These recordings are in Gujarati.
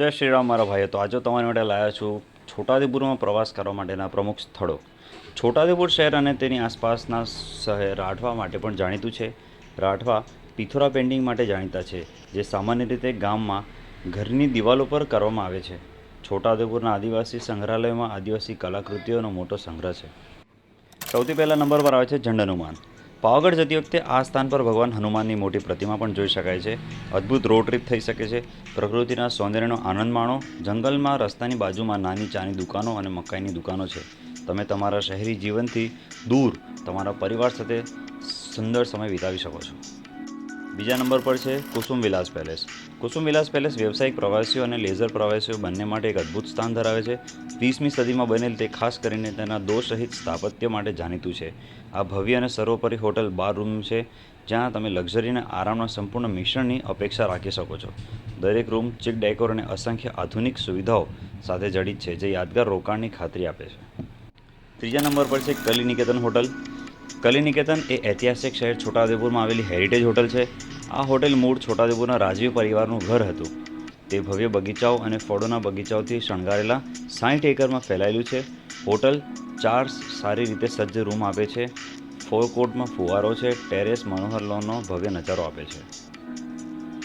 જય શ્રી મારા ભાઈઓ. તો આજે તમારી માટે લાવ્યા છું છોટાઉદેપુરમાં પ્રવાસ કરવા માટેના પ્રમુખ સ્થળો. છોટાઉદેપુર શહેર અને તેની આસપાસના શહેર રાઠવા માટે પણ જાણીતું છે. રાઠવા પિથોરા પેઇન્ટિંગ માટે જાણીતા છે, જે સામાન્ય રીતે ગામમાં ઘરની દિવાલો પર કરવામાં આવે છે. છોટાઉદેપુરના આદિવાસી સંગ્રહાલયમાં આદિવાસી કલાકૃતિઓનો મોટો સંગ્રહ છે. સૌથી પહેલા નંબર પર આવે છે ઝંડ હનુમાન પાવાગઢ જતી વખતે આ સ્થાન પર ભગવાન હનુમાનની મોટી પ્રતિમા પણ જોઈ શકાય છે. અદ્ભુત રોડ ટ્રીપ થઈ શકે છે. પ્રકૃતિના સૌંદર્યનો આનંદ માણો. જંગલમાં, રસ્તાની બાજુમાં નાની ચાની દુકાનો અને મકાઈની દુકાનો છે. તમે તમારા શહેરી જીવનથી દૂર તમારા પરિવાર સાથે સુંદર સમય વિતાવી શકો છો. બીજા નંબર પર છે કુસુમ વિલાસ પેલેસ. કુસુમ વિલાસ પેલેસ વ્યવસાયિક પ્રવાસીઓ અને લેઝર પ્રવાસીઓ બંને માટે એક અદ્ભુત સ્થાન ધરાવે છે. વીસમી સદીમાં બનેલ તે ખાસ કરીને તેના દોષ સહિત સ્થાપત્ય માટે જાણીતું છે. આ ભવ્ય અને સર્વોપરી હોટલ બાર રૂમ છે, જ્યાં તમે લક્ઝરી અને આરામના સંપૂર્ણ મિશ્રણની અપેક્ષા રાખી શકો છો. દરેક રૂમ ચીક ડેકોર અને અસંખ્ય આધુનિક સુવિધાઓ સાથે જડિત છે, જે યાદગાર રોકાણની ખાતરી આપે છે. ત્રીજા નંબર પર છે કલિનિકેતન હોટલ. કલિનિકેતન એ ઐતિહાસિક શહેર છોટાઉદેપુરમાં આવેલી હેરિટેજ હોટલ છે. આ હોટેલ મૂળ છોટાઉદેપુરના રાજવી પરિવારનું ઘર હતું. તે ભવ્ય બગીચાઓ અને ફળોના બગીચાઓથી શણગારેલા સાઠ એકરમાં ફેલાયેલું છે. હોટલ ચાર સારી રીતે સજ્જ રૂમ આપે છે. ફોર કોર્ટમાં ફુવારો છે. ટેરેસ મનોહર લોનનો ભવ્ય નજારો આપે છે.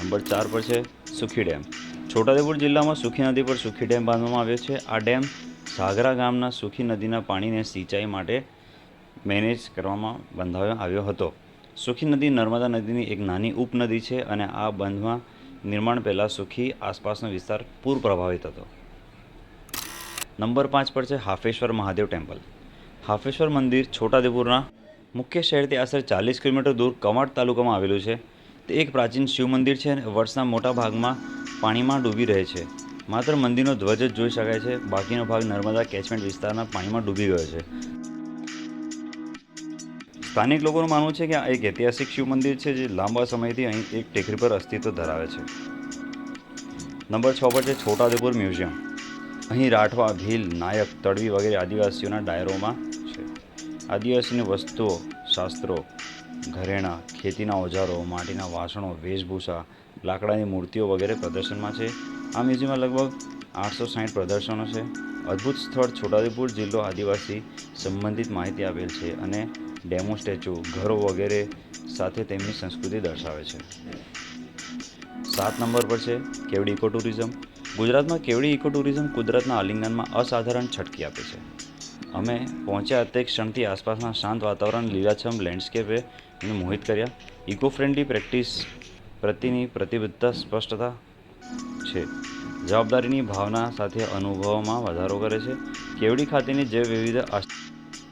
નંબર ચાર પર છે સુખી ડેમ. છોટાઉદેપુર જિલ્લામાં સુખી નદી પર સુખી ડેમ બાંધવામાં આવ્યો છે. આ ડેમ સાગરા ગામના સુખી નદીના પાણીને સિંચાઈ માટે મેનેજ કરવામાં બંધાવ્યો આવ્યો હતો. સુખી નદી નર્મદા નદીની એક નાની ઉપનદી છે અને આ બંધમાં નિર્માણ પહેલાં સુખી આસપાસનો વિસ્તાર પૂર પ્રભાવિત હતો. નંબર પાંચ પર છે હાફેશ્વર મહાદેવ ટેમ્પલ. હાફેશ્વર મંદિર છોટાદેપુરના મુખ્ય શહેરથી આશરે ચાલીસ કિલોમીટર દૂર કવાંટ તાલુકામાં આવેલું છે. તે એક પ્રાચીન શિવ મંદિર છે અને વર્ષના મોટા ભાગમાં પાણીમાં ડૂબી રહે છે. માત્ર મંદિરનો ધ્વજ જ જોઈ શકાય છે. બાકીનો ભાગ નર્મદા કેચમેન્ટ વિસ્તારના પાણીમાં ડૂબી ગયો છે. સ્થાનિક લોકોનું માનવું છે કે આ એક ઐતિહાસિક શિવ મંદિર છે જે લાંબા સમયથી અહીં એક ટેકરી પર અસ્તિત્વ ધરાવે છે. નંબર છ પર છે છોટાઉદેપુર મ્યુઝિયમ. અહીં રાઠવા, ભીલ, નાયક, તડવી વગેરે આદિવાસીઓના ડાયરોમાં છે. આદિવાસીની વસ્તુઓ, શાસ્ત્રો, ઘરેણાં, ખેતીના ઓજારો, માટીના વાસણો, વેશભૂષા, લાકડાની મૂર્તિઓ વગેરે પ્રદર્શનમાં છે. આ મ્યુઝિયમમાં લગભગ આઠસો સાઠ પ્રદર્શનો છે. અદ્ભુત સ્થળ છોટાઉદેપુર જિલ્લો આદિવાસી સંબંધિત માહિતી આપેલ છે અને ડેમો સ્ટેચ્યુ, ઘરો વગેરે સાથે તેમની સંસ્કૃતિ દર્શાવે છે. સાત નંબર પર છે, કેવડી ઇકો ટુરિઝમ ગુજરાતમાં કેવડી ઇકો ટુરિઝમ કુદરતના આલિંગનમાં અસાધારણ છટકી આપે છે. અમે પહોંચ્યા તે ક્ષણથી આસપાસના શાંત વાતાવરણ, લીલાછમ લેન્ડસ્કેપે મોહિત કર્યા. ઇકો ફ્રેન્ડલી પ્રેક્ટિસ પ્રત્યેની પ્રતિબદ્ધતા સ્પષ્ટતા છે. જવાબદારીની ભાવના સાથે અનુભવમાં વધારો કરે છે. કેવડી ખાતેની જૈવ વિવિધ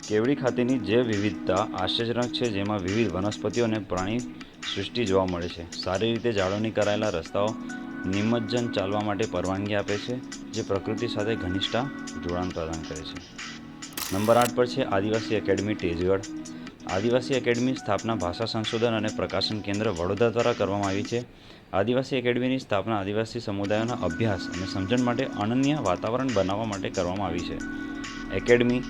કેવડી ખાતેની જૈવ વિવિધતા આશ્ચર્યજનક છે જેમાં વિવિધ વનસ્પતિઓ અને પ્રાણી સૃષ્ટિ જોવા મળે છે. સારી રીતે જાળવણી કરાયેલા રસ્તાઓ નિમજ્જન ચાલવા માટે પરવાનગી આપે છે, જે પ્રકૃતિ સાથે ઘનિષ્ઠા જોડાણ પ્રદાન કરે છે. નંબર આઠ પર છે આદિવાસી એકેડમી, તેજગઢ. આદિવાસી એકેડમી સ્થાપના ભાષા સંશોધન અને પ્રકાશન કેન્દ્ર વડોદરા દ્વારા કરવામાં આવી છે. આદિવાસી એકેડમીની સ્થાપના આદિવાસી સમુદાયોના અભ્યાસ અને સમજણ માટે અનન્ય વાતાવરણ બનાવવા માટે કરવામાં આવી છે. એકેડમી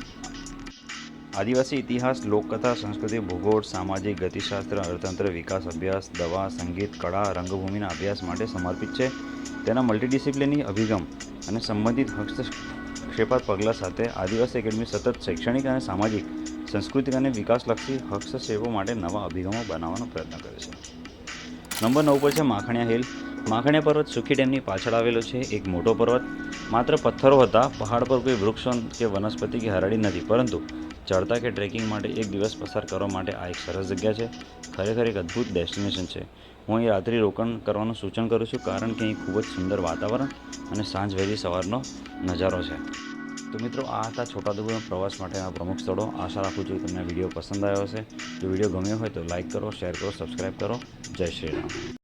આદિવાસી ઇતિહાસ, લોકકથા, સંસ્કૃતિ, ભૂગોળ, સામાજિક ગતિશાસ્ત્ર, અર્થતંત્ર, વિકાસ, અભ્યાસ, દવા, સંગીત, કળા, રંગભૂમિના અભ્યાસ માટે સમર્પિત છે. તેના મલ્ટીડિસિપ્લિનરી અભિગમ અને સંબંધિત હસ્તક્ષેપાત પગલાં સાથે આદિવાસી એકેડમી સતત શૈક્ષણિક અને સામાજિક, સાંસ્કૃતિક અને વિકાસલક્ષી હસ્તક્ષેપો માટે નવા અભિગમો બનાવવાનો પ્રયત્ન કરે છે. નંબર નવ પર છે માખણિયા હિલ. માખણિયા પર્વત સુખી ડેમની પાછળ આવેલો છે એક મોટો પર્વત. માત્ર પથ્થરો હતા, પહાડ પર કોઈ વૃક્ષો કે વનસ્પતિ કે હરાડી નથી, પરંતુ ચડતા કે ટ્રેકિંગ માટે એક દિવસ પસાર કરવા માટે આ એક સરસ જગ્યા છે. ખરેખર એક અદ્ભુત ડેસ્ટિનેશન છે. હું અહીં રાત્રિ રોકાણ કરવાનું સૂચન કરું છું કારણ કે અહીં ખૂબ જ સુંદર વાતાવરણ અને સાંજ વહેલી સવારનો નજારો છે. તો મિત્રો, આ હતા છોટાઉદેપુરના પ્રવાસ માટેના પ્રમુખ સ્થળો. આશા રાખું છું તમને વીડિયો પસંદ આવ્યો હશે. જો વીડિયો ગમ્યો હોય તો લાઇક કરો, શેર કરો, સબસ્ક્રાઈબ કરો. જય શ્રી રામ.